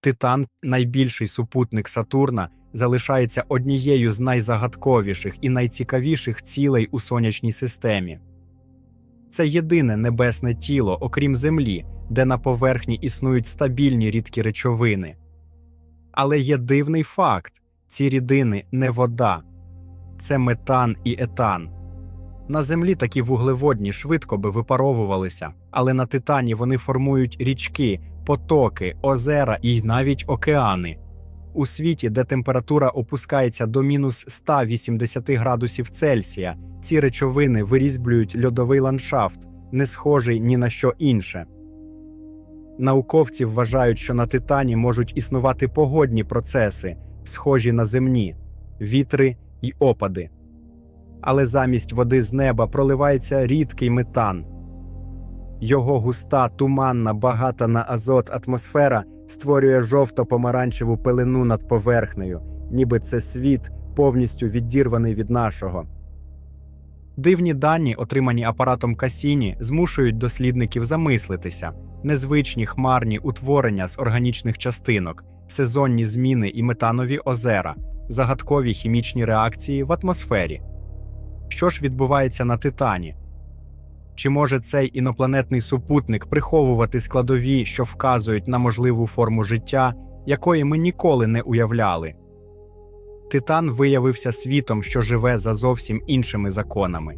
Титан, найбільший супутник Сатурна, залишається однією з найзагадковіших і найцікавіших цілей у сонячній системі. Це єдине небесне тіло, окрім Землі, де на поверхні існують стабільні рідкі речовини. Але є дивний факт: ці рідини не вода, це метан і етан. На землі такі вуглеводні швидко би випаровувалися, але на титані вони формують річки, потоки, озера і навіть океани. У світі, де температура опускається до мінус 180 градусів Цельсія, ці речовини вирізблюють льодовий ландшафт, не схожий ні на що інше. Науковці вважають, що на титані можуть існувати погодні процеси, схожі на земні, вітри й опади. Але замість води з неба проливається рідкий метан. Його густа, туманна, багата на азот атмосфера створює жовто-помаранчеву пелену над поверхнею, ніби це світ, повністю відірваний від нашого. Дивні дані, отримані апаратом Касіні, змушують дослідників замислитися незвичні хмарні утворення з органічних частинок, сезонні зміни і метанові озера, загадкові хімічні реакції в атмосфері. Що ж відбувається на Титані? Чи може цей інопланетний супутник приховувати складові, що вказують на можливу форму життя, якої ми ніколи не уявляли? Титан виявився світом, що живе за зовсім іншими законами.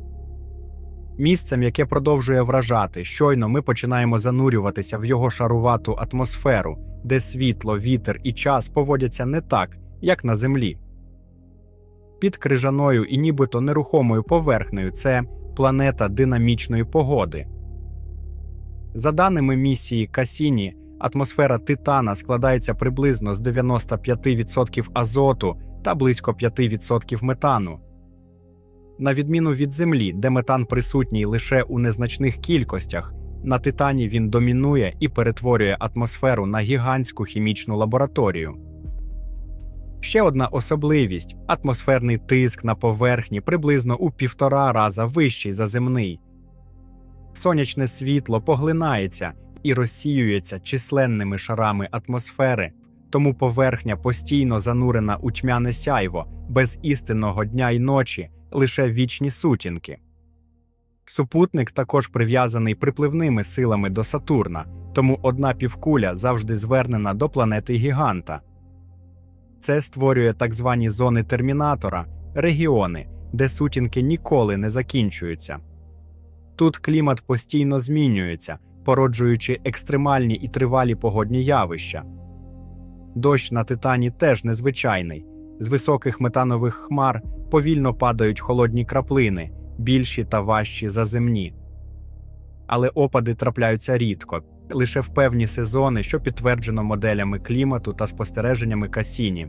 Місцем, яке продовжує вражати, щойно ми починаємо занурюватися в його шарувату атмосферу, де світло, вітер і час поводяться не так, як на Землі. Під крижаною і нібито нерухомою поверхнею це планета динамічної погоди. За даними місії Касіні, атмосфера Титана складається приблизно з 95% азоту та близько 5% метану. На відміну від Землі, де метан присутній лише у незначних кількостях, на Титані він домінує і перетворює атмосферу на гігантську хімічну лабораторію. Ще одна особливість атмосферний тиск на поверхні приблизно у півтора раза вищий за земний. Сонячне світло поглинається і розсіюється численними шарами атмосфери, тому поверхня постійно занурена у тьмяне сяйво, без істинного дня й ночі, лише вічні сутінки. Супутник також прив'язаний припливними силами до Сатурна, тому одна півкуля завжди звернена до планети Гіганта. Це створює так звані зони термінатора, регіони, де сутінки ніколи не закінчуються. Тут клімат постійно змінюється, породжуючи екстремальні і тривалі погодні явища. Дощ на титані теж незвичайний. З високих метанових хмар повільно падають холодні краплини, більші та важчі за земні. Але опади трапляються рідко, лише в певні сезони, що підтверджено моделями клімату та спостереженнями Касіні.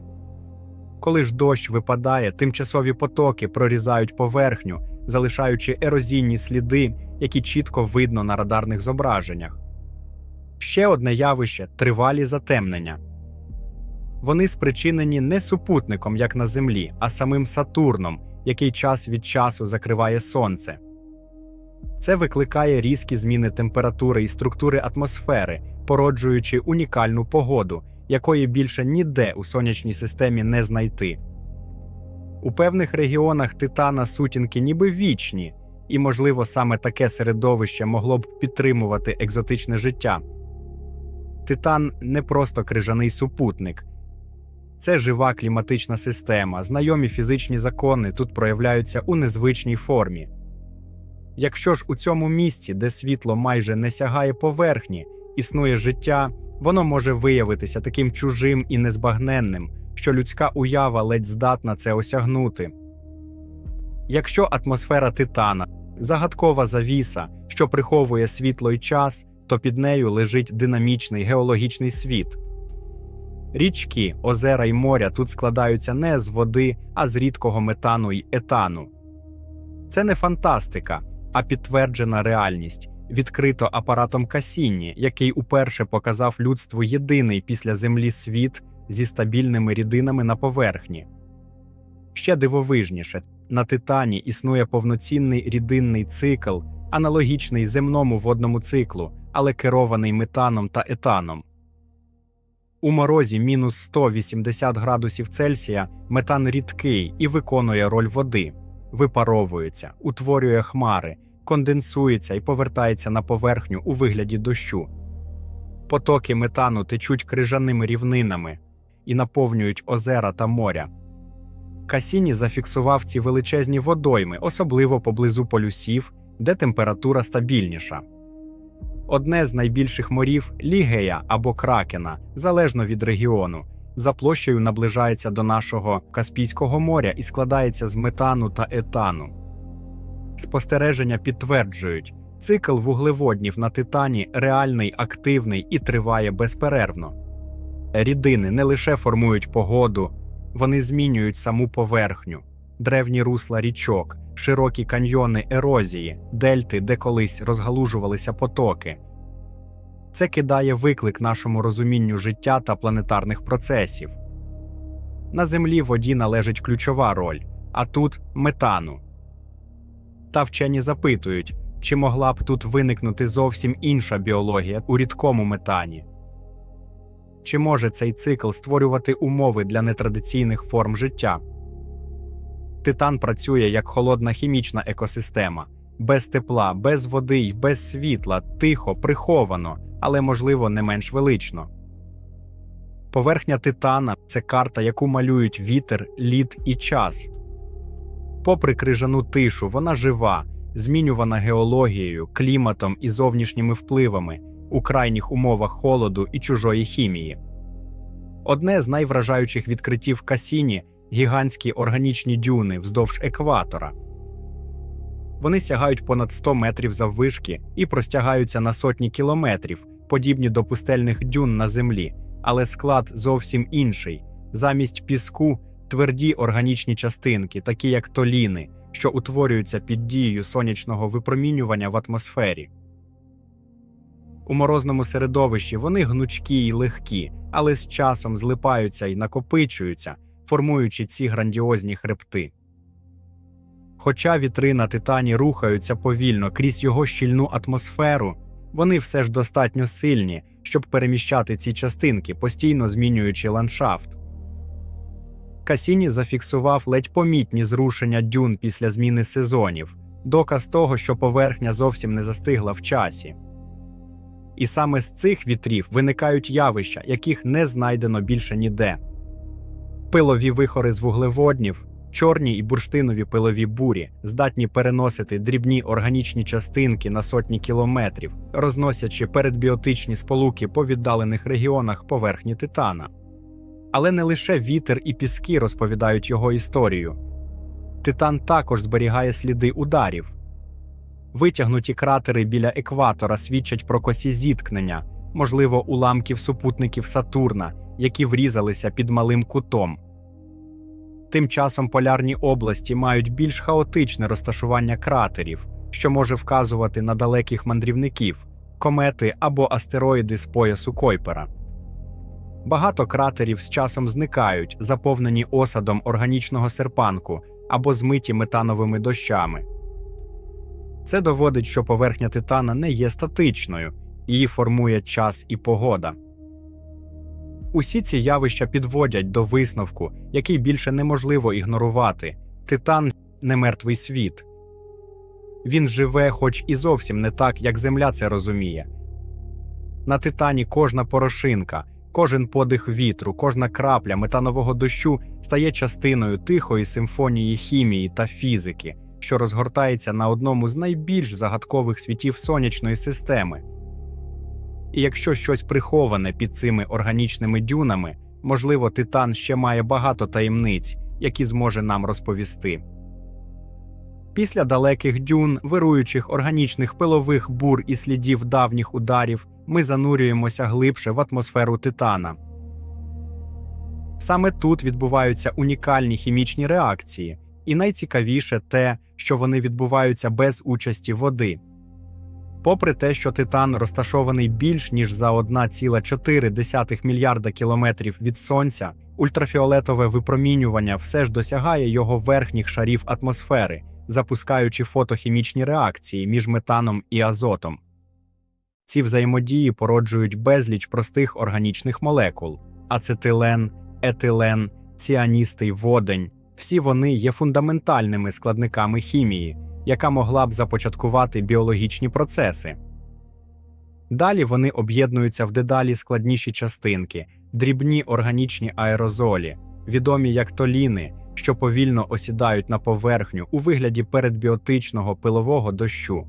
Коли ж дощ випадає, тимчасові потоки прорізають поверхню, залишаючи ерозійні сліди, які чітко видно на радарних зображеннях. Ще одне явище тривалі затемнення. Вони спричинені не супутником, як на Землі, а самим Сатурном, який час від часу закриває Сонце. Це викликає різкі зміни температури і структури атмосфери, породжуючи унікальну погоду, якої більше ніде у сонячній системі не знайти. У певних регіонах титана сутінки ніби вічні, і, можливо, саме таке середовище могло б підтримувати екзотичне життя. Титан не просто крижаний супутник, це жива кліматична система, знайомі фізичні закони тут проявляються у незвичній формі. Якщо ж у цьому місці, де світло майже не сягає поверхні, існує життя, воно може виявитися таким чужим і незбагненним, що людська уява ледь здатна це осягнути. Якщо атмосфера титана загадкова завіса, що приховує світло й час, то під нею лежить динамічний геологічний світ. Річки, озера й моря тут складаються не з води, а з рідкого метану й етану. Це не фантастика, а підтверджена реальність, відкрито апаратом Касіні, який уперше показав людству єдиний після Землі світ зі стабільними рідинами на поверхні. Ще дивовижніше, на Титані існує повноцінний рідинний цикл, аналогічний земному водному циклу, але керований метаном та етаном. У морозі мінус 180 градусів Цельсія метан рідкий і виконує роль води, випаровується, утворює хмари, конденсується і повертається на поверхню у вигляді дощу. Потоки метану течуть крижаними рівнинами і наповнюють озера та моря. Касіні зафіксував ці величезні водойми, особливо поблизу полюсів, де температура стабільніша. Одне з найбільших морів Лігея або Кракена, залежно від регіону, за площею наближається до нашого Каспійського моря і складається з метану та етану. Спостереження підтверджують, цикл вуглеводнів на титані реальний, активний і триває безперервно. Рідини не лише формують погоду, вони змінюють саму поверхню, древні русла річок, широкі каньйони ерозії, дельти, де колись розгалужувалися потоки. Це кидає виклик нашому розумінню життя та планетарних процесів. На Землі воді належить ключова роль, а тут метану. Та вчені запитують, чи могла б тут виникнути зовсім інша біологія у рідкому метані. Чи може цей цикл створювати умови для нетрадиційних форм життя? Титан працює як холодна хімічна екосистема, без тепла, без води й без світла, тихо, приховано, але, можливо, не менш велично. Поверхня Титана це карта, яку малюють вітер, лід і час. Попри крижану тишу, вона жива, змінювана геологією, кліматом і зовнішніми впливами у крайніх умовах холоду і чужої хімії. Одне з найвражаючих відкриттів Касіні гігантські органічні дюни вздовж екватора. Вони сягають понад 100 метрів заввишки і простягаються на сотні кілометрів, подібні до пустельних дюн на землі, але склад зовсім інший. Замість піску тверді органічні частинки, такі як толіни, що утворюються під дією сонячного випромінювання в атмосфері. У морозному середовищі вони гнучкі й легкі, але з часом злипаються і накопичуються, формуючи ці грандіозні хребти. Хоча вітри на титані рухаються повільно крізь його щільну атмосферу, вони все ж достатньо сильні, щоб переміщати ці частинки, постійно змінюючи ландшафт. Касіні зафіксував ледь помітні зрушення дюн після зміни сезонів, доказ того, що поверхня зовсім не застигла в часі. І саме з цих вітрів виникають явища, яких не знайдено більше ніде. Пилові вихори з вуглеводнів, чорні і бурштинові пилові бурі здатні переносити дрібні органічні частинки на сотні кілометрів, розносячи передбіотичні сполуки по віддалених регіонах поверхні титана. Але не лише вітер і піски розповідають його історію. Титан також зберігає сліди ударів. Витягнуті кратери біля екватора свідчать про косі зіткнення, можливо, уламків супутників Сатурна, які врізалися під малим кутом. Тим часом полярні області мають більш хаотичне розташування кратерів, що може вказувати на далеких мандрівників, комети або астероїди з поясу Койпера. Багато кратерів з часом зникають, заповнені осадом органічного серпанку або змиті метановими дощами. Це доводить, що поверхня титана не є статичною, її формує час і погода. Усі ці явища підводять до висновку, який більше неможливо ігнорувати титан не мертвий світ. Він живе, хоч і зовсім не так, як Земля це розуміє. На титані кожна порошинка, кожен подих вітру, кожна крапля метанового дощу стає частиною тихої симфонії хімії та фізики, що розгортається на одному з найбільш загадкових світів сонячної системи. І якщо щось приховане під цими органічними дюнами, можливо, титан ще має багато таємниць, які зможе нам розповісти. Після далеких дюн, вируючих органічних пилових бур і слідів давніх ударів, ми занурюємося глибше в атмосферу титана. Саме тут відбуваються унікальні хімічні реакції, і найцікавіше те, що вони відбуваються без участі води. Попри те, що титан розташований більш ніж за 1,4 мільярда кілометрів від сонця, ультрафіолетове випромінювання все ж досягає його верхніх шарів атмосфери, запускаючи фотохімічні реакції між метаном і азотом. Ці взаємодії породжують безліч простих органічних молекул, ацетилен, етилен, ціаністий водень. Всі вони є фундаментальними складниками хімії, яка могла б започаткувати біологічні процеси. Далі вони об'єднуються в дедалі складніші частинки, дрібні органічні аерозолі, відомі як толіни, що повільно осідають на поверхню у вигляді передбіотичного пилового дощу.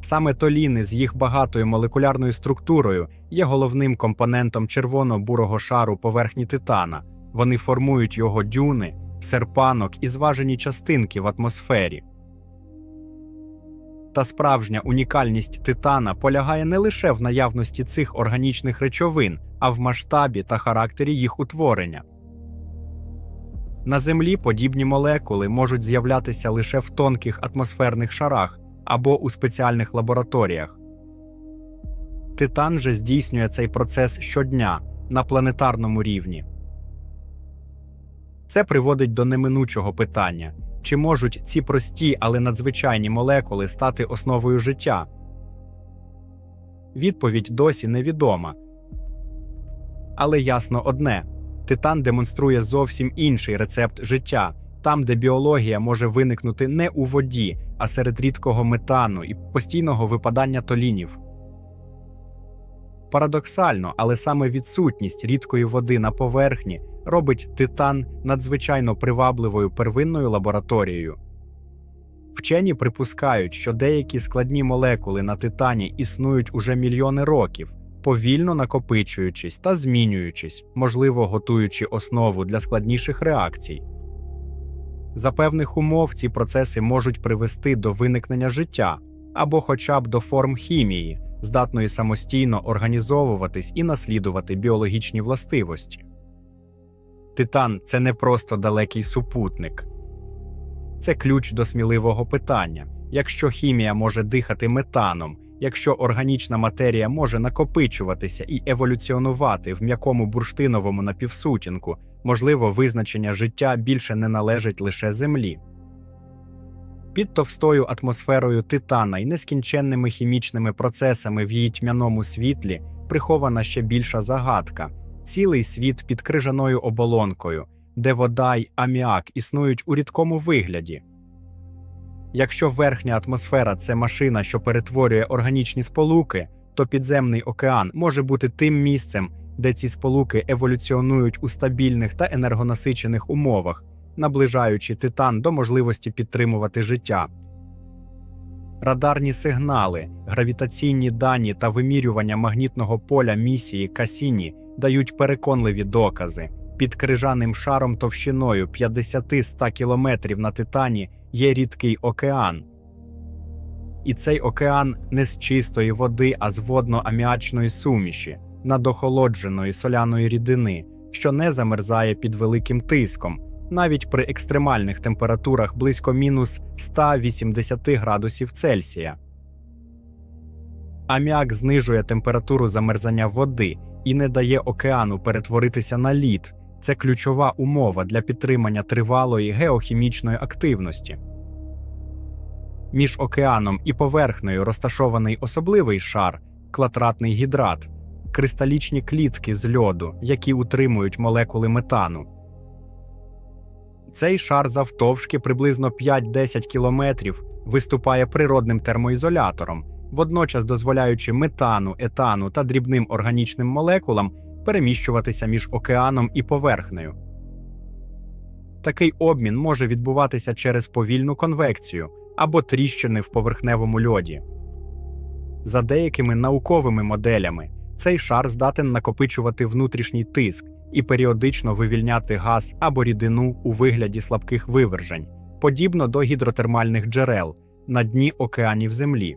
Саме толіни з їх багатою молекулярною структурою є головним компонентом червоно-бурого шару поверхні титана. Вони формують його дюни, серпанок і зважені частинки в атмосфері. Та справжня унікальність титана полягає не лише в наявності цих органічних речовин, а в масштабі та характері їх утворення. На Землі подібні молекули можуть з'являтися лише в тонких атмосферних шарах або у спеціальних лабораторіях. Титан же здійснює цей процес щодня на планетарному рівні. Це приводить до неминучого питання чи можуть ці прості, але надзвичайні молекули стати основою життя? Відповідь досі невідома. Але ясно одне титан демонструє зовсім інший рецепт життя, там, де біологія може виникнути не у воді, а серед рідкого метану і постійного випадання толінів. Парадоксально, але саме відсутність рідкої води на поверхні робить титан надзвичайно привабливою первинною лабораторією. Вчені припускають, що деякі складні молекули на титані існують уже мільйони років, повільно накопичуючись та змінюючись, можливо, готуючи основу для складніших реакцій. За певних умов ці процеси можуть привести до виникнення життя або хоча б до форм хімії, здатної самостійно організовуватись і наслідувати біологічні властивості. Титан це не просто далекий супутник, це ключ до сміливого питання. Якщо хімія може дихати метаном, якщо органічна матерія може накопичуватися і еволюціонувати в м'якому бурштиновому напівсутінку, можливо, визначення життя більше не належить лише Землі. Під товстою атмосферою титана і нескінченними хімічними процесами в її тьмяному світлі прихована ще більша загадка цілий світ під крижаною оболонкою, де вода й аміак існують у рідкому вигляді. Якщо верхня атмосфера це машина, що перетворює органічні сполуки, то підземний океан може бути тим місцем, де ці сполуки еволюціонують у стабільних та енергонасичених умовах, наближаючи титан до можливості підтримувати життя. Радарні сигнали, гравітаційні дані та вимірювання магнітного поля місії Касіні дають переконливі докази. Під крижаним шаром товщиною 50-100 кілометрів на титані є рідкий океан. І цей океан не з чистої води, а з водно-аміачної суміші, надохолодженої соляної рідини, що не замерзає під великим тиском, навіть при екстремальних температурах близько мінус 180 градусів Цельсія. Аміак знижує температуру замерзання води і не дає океану перетворитися на лід. Це ключова умова для підтримання тривалої геохімічної активності. Між океаном і поверхнею розташований особливий шар клатратний гідрат, кристалічні клітки з льоду, які утримують молекули метану. Цей шар завтовшки приблизно 5-10 кілометрів виступає природним термоізолятором, водночас дозволяючи метану, етану та дрібним органічним молекулам переміщуватися між океаном і поверхнею. Такий обмін може відбуватися через повільну конвекцію або тріщини в поверхневому льоді. За деякими науковими моделями цей шар здатен накопичувати внутрішній тиск і періодично вивільняти газ або рідину у вигляді слабких вивержень, подібно до гідротермальних джерел на дні океанів Землі.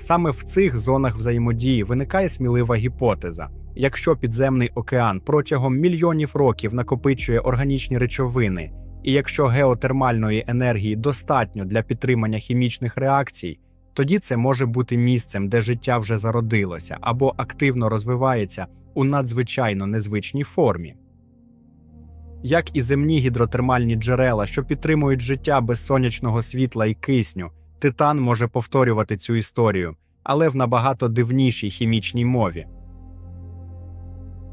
Саме в цих зонах взаємодії виникає смілива гіпотеза. Якщо підземний океан протягом мільйонів років накопичує органічні речовини, і якщо геотермальної енергії достатньо для підтримання хімічних реакцій, тоді це може бути місцем, де життя вже зародилося або активно розвивається у надзвичайно незвичній формі. Як і земні гідротермальні джерела, що підтримують життя без сонячного світла і кисню, титан може повторювати цю історію, але в набагато дивнішій хімічній мові.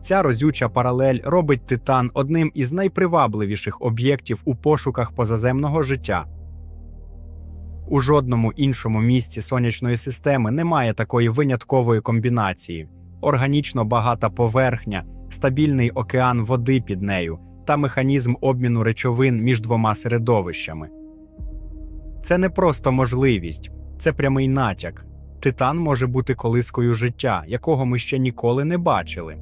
Ця розюча паралель робить Титан одним із найпривабливіших об'єктів у пошуках позаземного життя. У жодному іншому місці сонячної системи немає такої виняткової комбінації: органічно багата поверхня, стабільний океан води під нею та механізм обміну речовин між двома середовищами. Це не просто можливість, це прямий натяк. Титан може бути колискою життя, якого ми ще ніколи не бачили.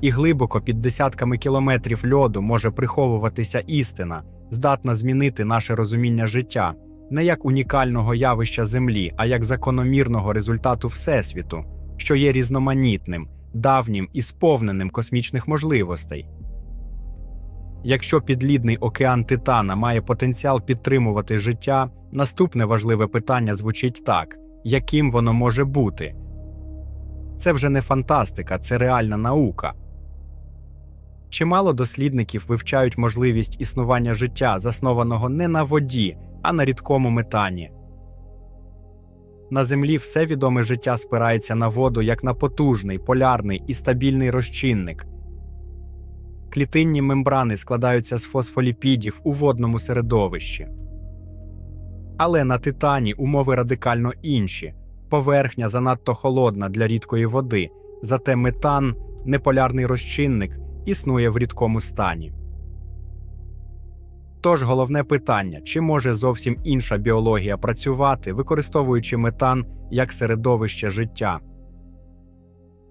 І глибоко під десятками кілометрів льоду може приховуватися істина, здатна змінити наше розуміння життя не як унікального явища Землі, а як закономірного результату Всесвіту, що є різноманітним, давнім і сповненим космічних можливостей. Якщо підлідний океан Титана має потенціал підтримувати життя, наступне важливе питання звучить так: яким воно може бути? Це вже не фантастика, це реальна наука. Чимало дослідників вивчають можливість існування життя, заснованого не на воді, а на рідкому метані. На Землі все відоме життя спирається на воду як на потужний, полярний і стабільний розчинник. Клітинні мембрани складаються з фосфоліпідів у водному середовищі. Але на Титані умови радикально інші. Поверхня занадто холодна для рідкої води, зате метан, неполярний розчинник, існує в рідкому стані. Тож головне питання: чи може зовсім інша біологія працювати, використовуючи метан як середовище життя?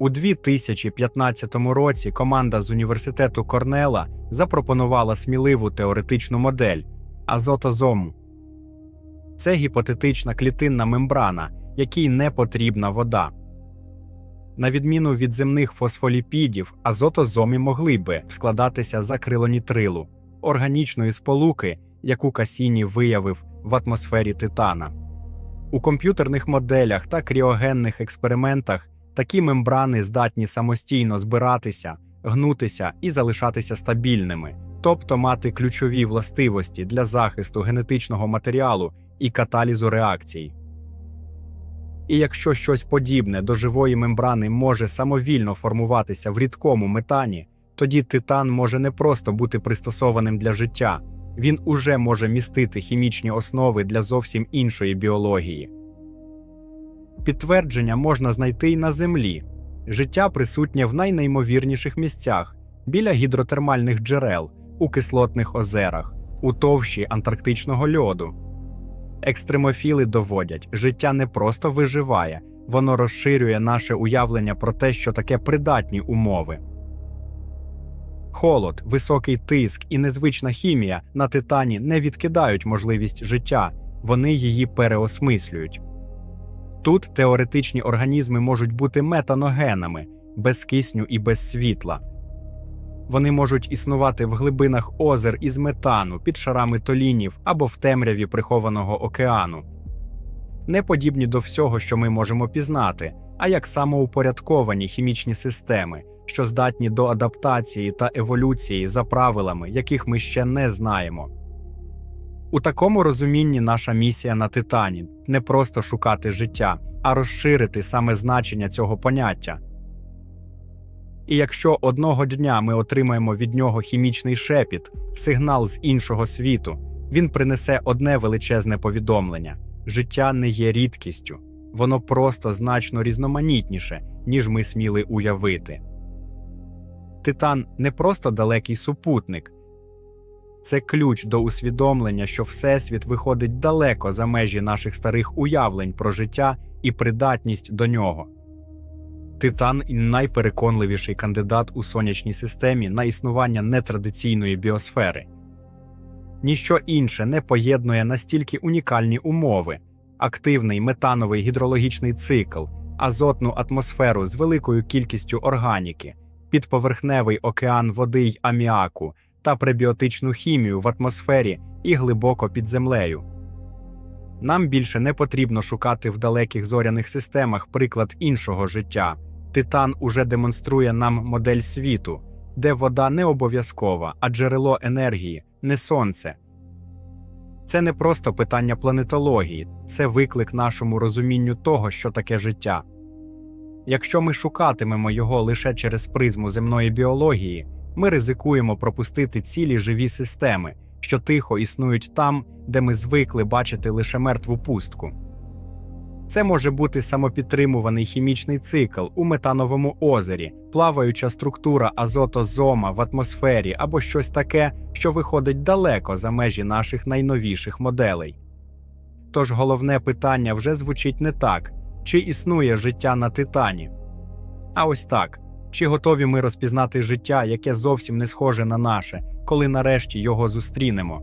У 2015 році команда з університету Корнела запропонувала сміливу теоретичну модель азотозому. Це гіпотетична клітинна мембрана, якій не потрібна вода. На відміну від земних фосфоліпідів, азотозомі могли би складатися з акрилонітрилу, органічної сполуки, яку Касіні виявив в атмосфері Титана. У комп'ютерних моделях та кріогенних експериментах такі мембрани здатні самостійно збиратися, гнутися і залишатися стабільними, тобто мати ключові властивості для захисту генетичного матеріалу і каталізу реакцій. І якщо щось подібне до живої мембрани може самовільно формуватися в рідкому метані, тоді титан може не просто бути пристосованим для життя, він уже може містити хімічні основи для зовсім іншої біології. Підтвердження можна знайти й на Землі. Життя присутнє в найнеймовірніших місцях біля гідротермальних джерел, у кислотних озерах, у товщі антарктичного льоду. Екстремофіли доводять, життя не просто виживає, воно розширює наше уявлення про те, що таке придатні умови. Холод, високий тиск і незвична хімія на титані не відкидають можливість життя, вони її переосмислюють. Тут теоретичні організми можуть бути метаногенами, без кисню і без світла. Вони можуть існувати в глибинах озер із метану, під шарами толінів або в темряві прихованого океану. Не подібні до всього, що ми можемо пізнати, а як самоупорядковані хімічні системи, що здатні до адаптації та еволюції за правилами, яких ми ще не знаємо. У такому розумінні наша місія на Титані не просто шукати життя, а розширити саме значення цього поняття. І якщо одного дня ми отримаємо від нього хімічний шепіт, сигнал з іншого світу, він принесе одне величезне повідомлення: життя не є рідкістю, воно просто значно різноманітніше, ніж ми сміли уявити. Титан не просто далекий супутник, це ключ до усвідомлення, що Всесвіт виходить далеко за межі наших старих уявлень про життя і придатність до нього. Титан найпереконливіший кандидат у сонячній системі на існування нетрадиційної біосфери. Ніщо інше не поєднує настільки унікальні умови, активний метановий гідрологічний цикл, азотну атмосферу з великою кількістю органіки, підповерхневий океан води й аміаку та пребіотичну хімію в атмосфері і глибоко під землею. Нам більше не потрібно шукати в далеких зоряних системах приклад іншого життя. Титан уже демонструє нам модель світу, де вода не обов'язкова, а джерело енергії, не сонце. Це не просто питання планетології, це виклик нашому розумінню того, що таке життя. Якщо ми шукатимемо його лише через призму земної біології, ми ризикуємо пропустити цілі живі системи, що тихо існують там, де ми звикли бачити лише мертву пустку. Це може бути самопідтримуваний хімічний цикл у метановому озері, плаваюча структура азотозома в атмосфері або щось таке, що виходить далеко за межі наших найновіших моделей. Тож головне питання вже звучить не так, чи існує життя на Титані. А ось так. Чи готові ми розпізнати життя, яке зовсім не схоже на наше, коли нарешті його зустрінемо?